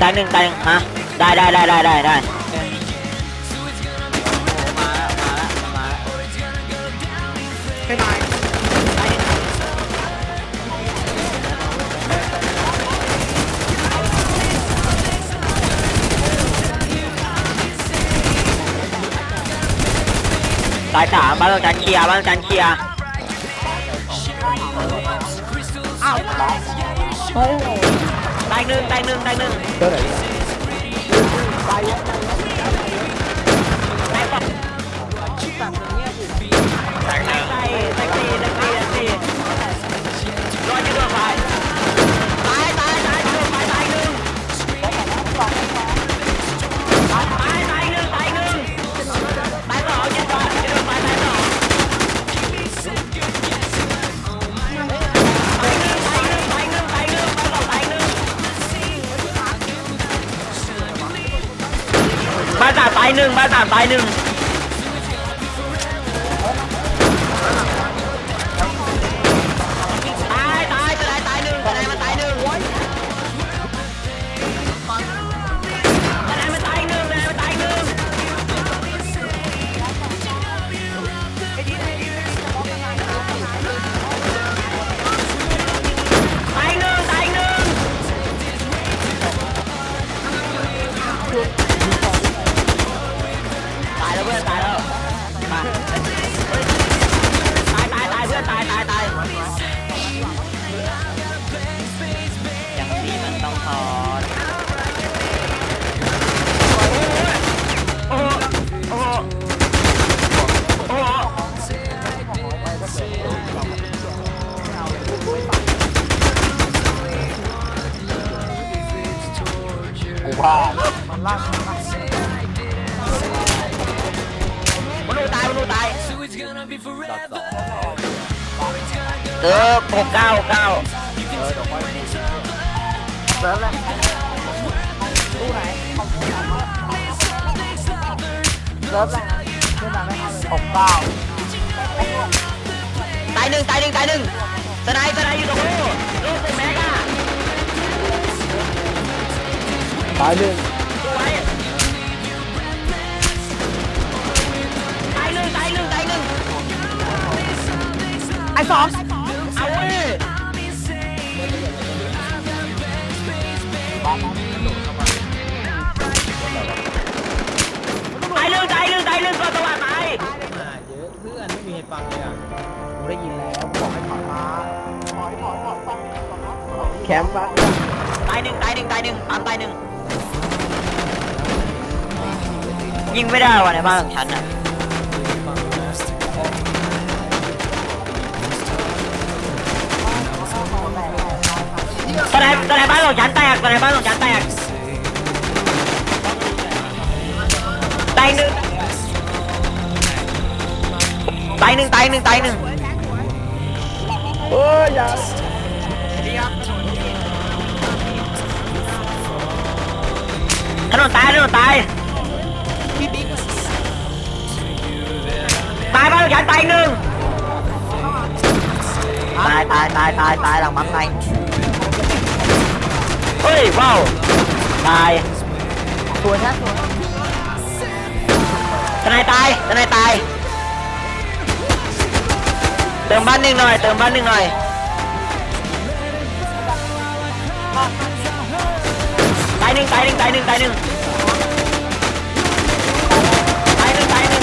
ตายหนึ่งตายหนึ่งฮะได้ได้ได้ได้ได้ได้มาแล้วมาแล้วมาแล้วไม่ตายตายสามบ้านเราจันเคลียร์บ้านเราจันเคลียร์อ้าวตายหนึ่งตายหนึ่งตายหนึ่งเจอไหนตายสองสั่งอย่างเงี้ยอยู่ตายตายตายตายสี่ตายสี่ตายสี่รอดที่ตัวไฟานสามตายหนึ่งบ้านสามตายหนึ่ง กูว่ามันลากมนุษย์ตายมนุษย์ตายเออหกเก้าเก้าเซิร์ฟเลยตู้ไหนเซิร์ฟเลยขึ้นมาไม่เข้าเลยหกเก้าตายหนึ่งตายหนึ่งตายหนึ่งสไนด์สไนด์อยู่ตรงนู้นลูกเป็นแม็ก ตายหนึ่งสวยตายหนึ่งตายหนึ่งตายหนึ่งไอ้สองเอาเว้ยตายหนึ่งตายหนึ่งตายหนึ่งก่อนสว่างตายมาเยอะเพื่อนไม่มีใครฟังเลยอะกูได้ยินแล้วกูบอกให้ถอยมาถอยถอยถอยถอยแคมป์ปะตายหนึ่งตายหนึ่งตายหนึ่งตามตายหนึ่ง ยิงไม่ได้ว่ะในบ้านของฉันอะตอนไหนตอนไหนบ้านของฉันแตกตอนไหนบ้านของฉันแตกตายหนึ่งตายหนึ่งตายหนึ่งตายหนึ่งเอ้ยอย่าถนนตายถนนตาย ตายตายตายตายตายหลังมังไงเฮ้ยว้าวตายสวยนะสวยทนายตายทนายตาย เติมบ้านหนึ่งหน่อย เติมบ้านหนึ่งหน่อยตายหนึ่งตายหนึ่งตายหนึ่งตายหนึ่งตายหนึ่งตายหนึ่ง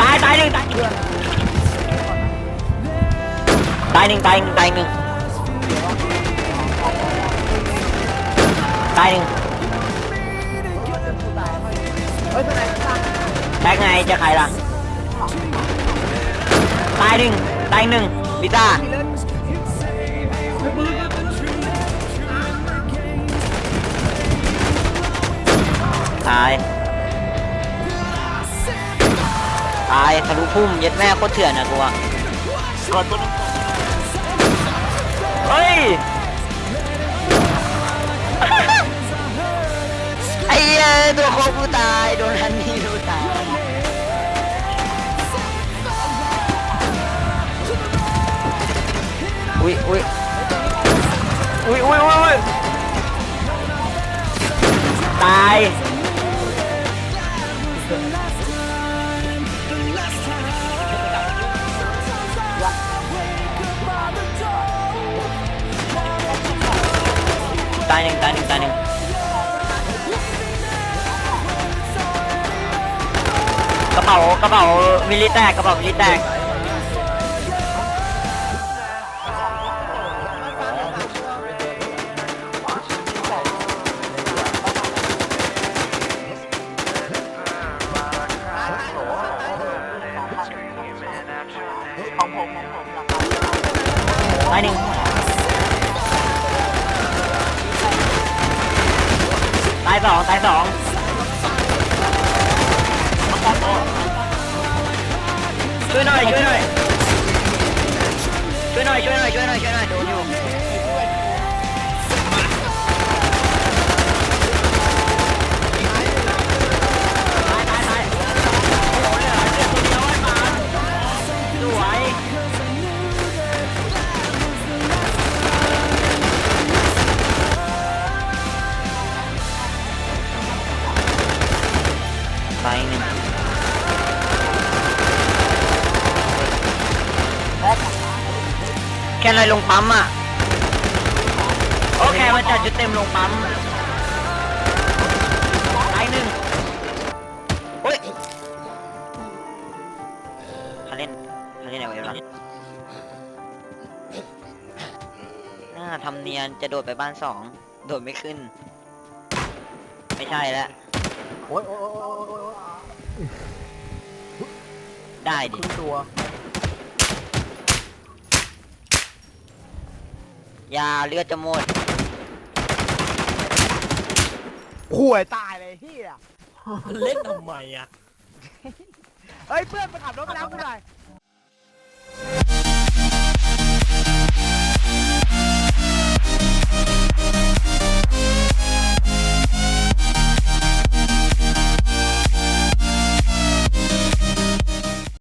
ตายตายหนึ่งตาย ตายหนึ่งตายหนึ่งตายหนึ่งตายหนึ่งเฮ้ยตัวไหนตายแบกไงจะใครล่ะตายหนึ่งตายหนึ่งพิต้าตายตายทะลุพุ่มย็ดแม่โคตรเถื่อนอะกูอะกดตัวนึง เฮ้ย ไอ้เหี้ยโดนโคกูตาย โดนฮันนี่กูตายอุ้ยอุ้ยอุ้ยอุ้ยอุ้ยตาย กระเป๋ากระเป๋ามิลิแตกกระเป๋ามิลิแตกของผมของผมราคายหนึ่งตายสองตายสอง ช่วยหน่อยช่วยหน่อยช่วยหน่อยช่วยหน่อยช่วยหน่อยช่วยหน่อยโดน แค่อะไรลงปั๊มอะ โอเคมันจัดจุดเต็มลงปั๊มไปหนึ่งโอ้ยเขาเล่นเขาเล่นอะไรวะน่าทำเนียนจะโดดไปบ้านสอง โดดไม่ขึ้น ไม่ใช่แล้วโอ้ยโอ้ยโอ้ยโอ้ยโอ้ยได้คดิรึ่งตัว ยาเลือดจะหมดห่วยตายเลยเฮียเล่นทำไมอะ เฮ้ยเพื่อนมาขับรถไปรับกูหน่อย